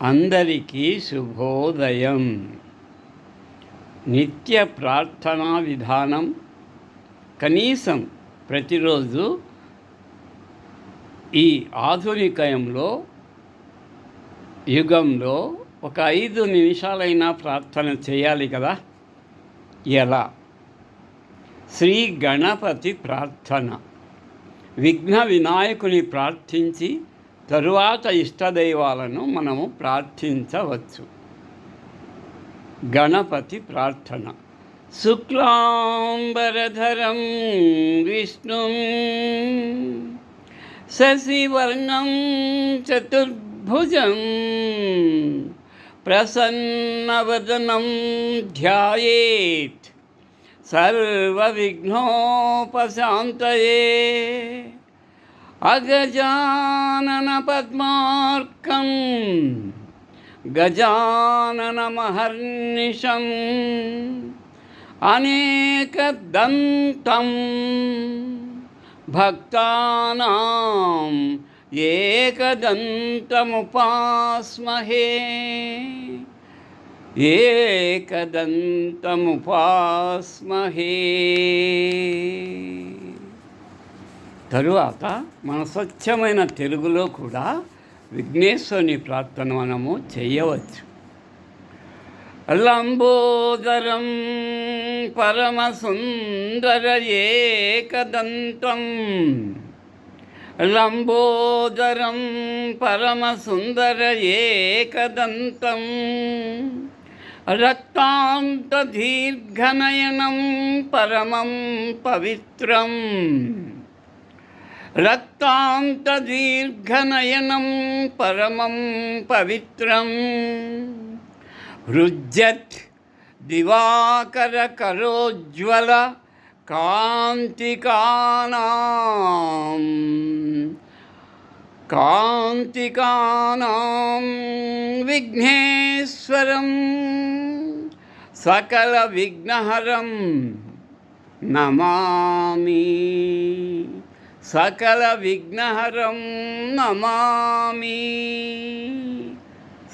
అందరికీ శుభోదయం. నిత్య ప్రార్థనా విధానం. కనీసం ప్రతిరోజు ఈ ఆధునికయంలో యుగంలో ఒక ఐదు నిమిషాలైనా ప్రార్థన చేయాలి కదా? ఎలా? శ్రీ గణపతి ప్రార్థన. విఘ్న వినాయకుని ప్రార్థించి తరువాత ఇష్టదైవాలను మనము ప్రార్థించవచ్చు. గణపతి ప్రార్థన. శుక్లాంబరధరం విష్ణు శశివర్ణం చతుర్భుజం ప్రసన్నవదనం ధ్యాయేత్. సర్వవిఘ్నోపశాంతయే. अगजानन पद्मार्कम् गजानन गजाननमहर्निशम् अनेकदन्तं भक्तानाम् एकदन्तमुपास्महे। एकदन्तमुपास्महे। తరువాత మన స్వచ్ఛమైన తెలుగులో కూడా విఘ్నేశ్వరుని ప్రార్థన మనము చేయవచ్చు. లంబోదరం పరమసుందర ఏకదంతం. లంబోదరం పరమసుందర ఏకదంతం. రక్తాంతదీర్ఘనయనం పరమం పవిత్రం. రక్తాంతదీర్ఘనయనం పరమం పవిత్రం. హృజ్యత్ దివాకరకరోజ్వల కాంతికానాం. కాంతికానాం విఘ్నేశ్వరం సకల విఘ్నహరం నమామి. సకల విఘ్నహరం నమామి.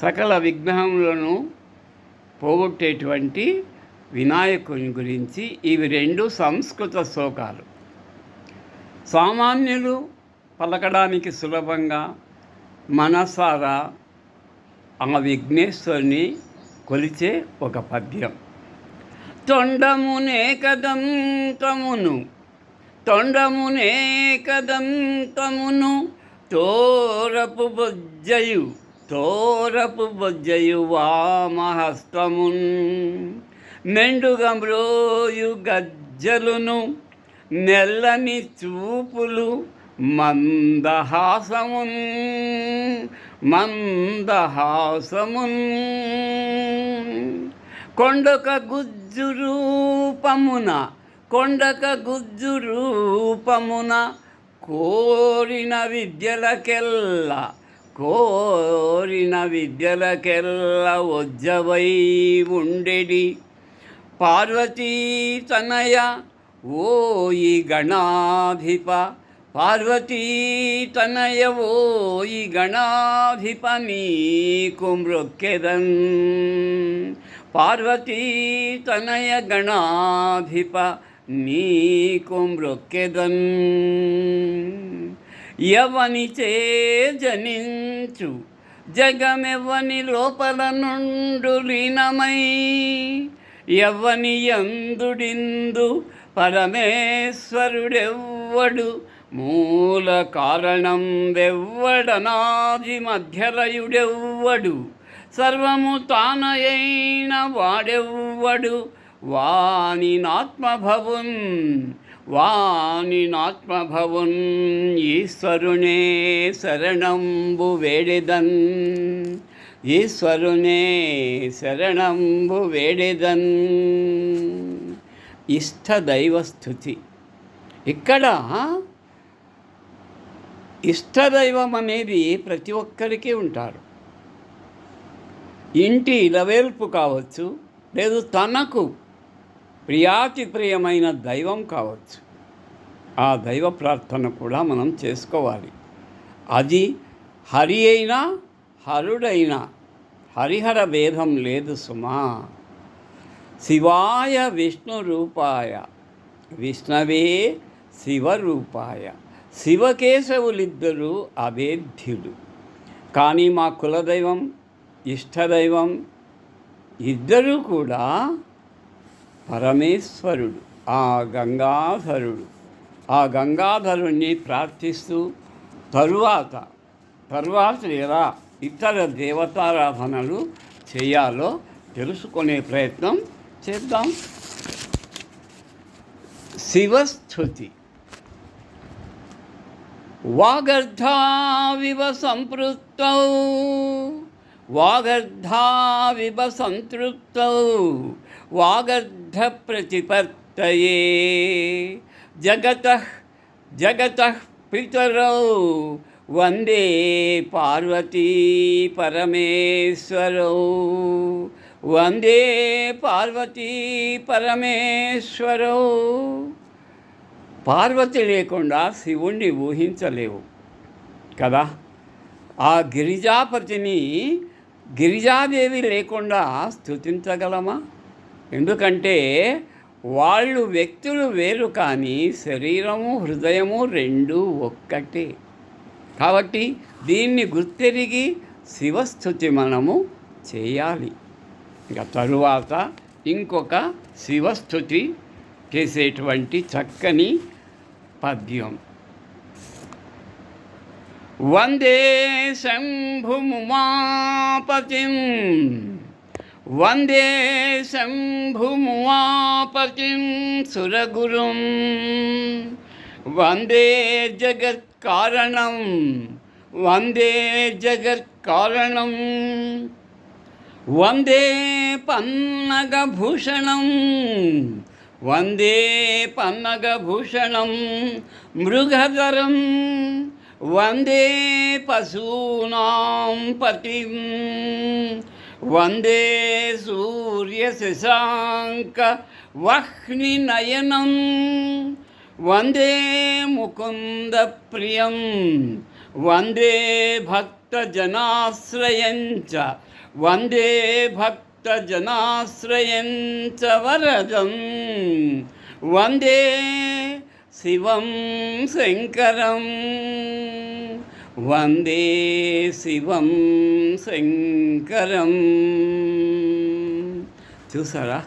సకల విఘ్నములను పోగొట్టేటువంటి వినాయకుని గురించి ఇవి రెండు సంస్కృత శ్లోకాలు. సామాన్యులు పలకడానికి సులభంగా మనసారా ఆ విఘ్నేశ్వరుని కొలిచే ఒక పద్యం. తొండమునే కదంతమును తొండమునే కదంతమును తోరపు బొజ్జయు తోరపు బొజ్జయు వామహస్తమున్. మెండుగమ్రోయు గజ్జలును నెల్లని చూపులు మందహాసమున్. మందహాసమున్. కొండక గుజ్జు రూపమున కొండక గుజ్జు రూపమున కోరిన విద్యలకెల్లా కోరిన విద్యలకెల్లా ఒజ్జవై ఉండెడి. పార్వతీ తనయ ఓయి గణాధిప. పార్వతీ తనయ ఓయి గణాధిప నీకు మృక్కెదన్ పార్వతీ తనయ గణాధిప. నీకు మృక్కెదన్ ఎవని జనించు? జగమెవ్వని లోపల నుండు లీనమై? ఎవ్వని ఎందుడిందు? పరమేశ్వరుడెవ్వడు? మూల కారణం వెవ్వడనాది మధ్యలయుడెవ్వడు? సర్వము తానయైన వాడెవ్వడు? వానినాత్మభవున్ నాత్మభవున్ నాత్మభవున్ ఈశ్వరునే శరణంబు వేడెదన్. ఈశ్వరునే శరణంబు వేడెదన్. ఇష్టదైవస్థుతి. ఇక్కడ ఇష్టదైవం అనేది ప్రతి ఒక్కరికి ఉంటారు. ఇంటి ఇలవేల్పు కావచ్చు లేదు తనకు ప్రియాతి ప్రియమైన దైవం కావచ్చు. ఆ దైవ ప్రార్థన కూడా మనం చేసుకోవాలి. అది హరి అయినా హరుడైనా హరిహర భేదం లేదు సుమా. శివాయ విష్ణు రూపాయ విష్ణవే శివరూపాయ శివకేశవులిద్దరూ అభేద్యుడు కానీ మా కులదైవం ఇష్టదైవం ఇద్దరూ కూడా పరమేశ్వరుడు ఆ గంగాధరుడు. ఆ గంగాధరుణ్ణి ప్రార్థిస్తూ తరువాత తరువాత ఎలా ఇతర దేవతారాధనలు చేయాలో తెలుసుకునే ప్రయత్నం చేద్దాం. శివస్థుతి. వాగర్ధావివ సంపృక్తౌ వాగర్ధావివ సంతృప్త. వాగర్ధ ప్రతిపత్తయే జగత జగత పితరౌ వందే పార్వతీ పరమేశ్వరౌ. వందే పార్వతీ పరమేశ్వరౌ. పార్వతి లేకుండా శివుణ్ణి ఊహించలేవు కదా? ఆ గిరిజాపతిని గిరిజాదేవి లేకుండా స్థుతించగలమా ఎందుకంటే వాళ్ళు వ్యక్తులు వేరు కానీ శరీరము హృదయము రెండు ఒక్కటే. కాబట్టి దీన్ని గుర్తెరిగి శివస్థుతి మనము చేయాలి. ఇక తరువాత ఇంకొక శివస్థుతి చేసేటువంటి చక్కని పద్యం. వందే శంభుమాపతిం వందే శంభుముమాపతిం సురగురుం. వందే జగత్కారణం వందే జగత్కారణం వందే పన్నగభూషణం వందే పన్నగభూషణం మృగధరం. వందే పశూనాం పతిం. వందే సూర్యశశాంక వహ్నినయనం వందే ముకుందప్రియం వందే భక్తజనాశ్రయం చ. వందే భక్తజనాశ్రయం చ వరదం. వందే శివం వందే శివం శంకరం. చూసారా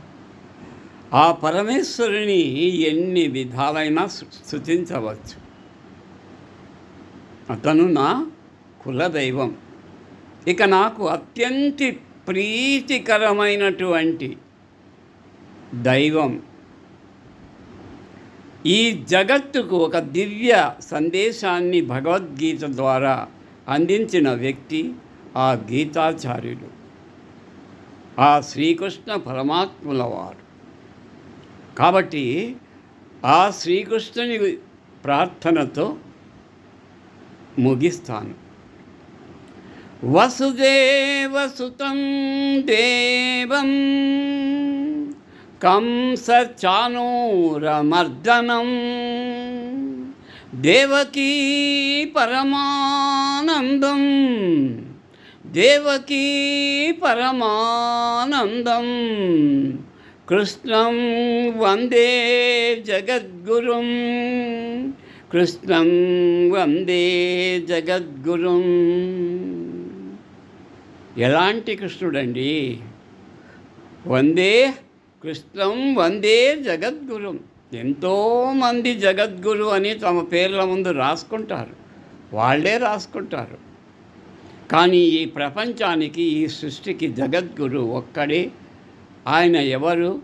ఆ పరమేశ్వరుని ఎన్ని విధాలైనా స్థుతించవచ్చు అతను నా కులదైవం. ఇక నాకు అత్యంత ప్రీతికరమైనటువంటి దైవం ఈ జగత్తుకు ఒక దివ్య సందేశాన్ని భగవద్గీత ద్వారా అందించిన వ్యక్తి ఆ గీతాచార్యుడు. ఆ శ్రీకృష్ణ పరమాత్ముల వారు. కాబట్టి ఆ శ్రీకృష్ణుని ప్రార్థనతో ముగిస్తాను. వసుదేవసుతం దేవం కంసచానూరమర్దనం దేవకీ పరమానందం దేవకీ పరమానందం కృష్ణం వందే జగద్గురుం కృష్ణం వందే జగద్గురుం. ఎలాంటి కృష్ణుడండి? వందే కృష్ణం వందే జగద్గురు. ఎంతోమంది జగద్గురు అని తమ పేర్ల ముందు రాసుకుంటారు. వాళ్ళే రాసుకుంటారు. కానీ ఈ ప్రపంచానికి ఈ సృష్టికి జగద్గురు ఒక్కడే. ఆయన ఎవరు?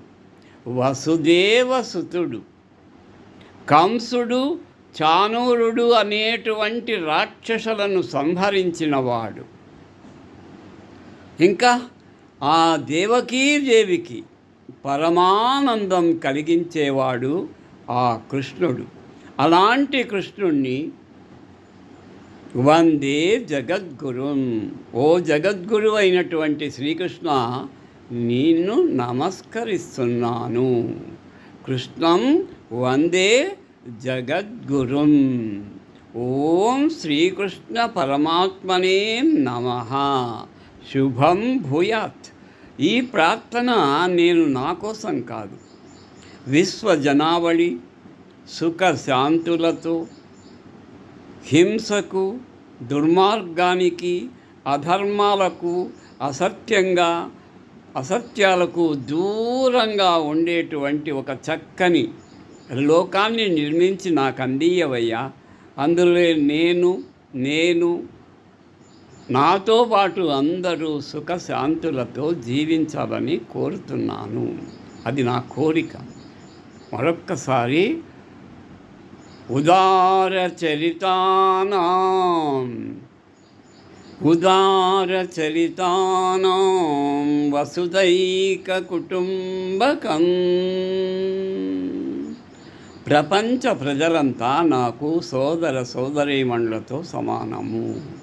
వసుదేవసుతుడు. కంసుడు చానూరుడు అనేటువంటి రాక్షసులను సంహరించినవాడు. ఇంకా ఆ దేవకీదేవికి పరమానందం కలిగించేవాడు ఆ కృష్ణుడు. అలాంటి కృష్ణుణ్ణి వందే జగద్గురుం. ఓ జగద్గురు అయినటువంటి శ్రీకృష్ణ నిన్ను నమస్కరిస్తున్నాను. కృష్ణం వందే జగద్గురుం. ఓం శ్రీకృష్ణ పరమాత్మనే నమ. శుభం భూయాత్. ఈ ప్రార్థన నేను నా కోసం కాదు. విశ్వ జనావళి సుఖ శాంతులతో హింసకు దుర్మార్గానికి అధర్మాలకు అసత్యంగా అసత్యాలకు దూరంగా ఉండేటువంటి ఒక చక్కని లోకాన్ని నిర్మించి నాకు అందీయవయ్యా అందులో నేను నేను నాతో పాటు అందరూ సుఖశాంతులతో జీవించాలని కోరుతున్నాను. అది నా కోరిక. మరొక్కసారి ఉదార చరితానాం. ఉదార చరితానాం వసుదైక కుటుంబకం. ప్రపంచ ప్రజలంతా నాకు సోదర సోదరీమణులతో సమానము.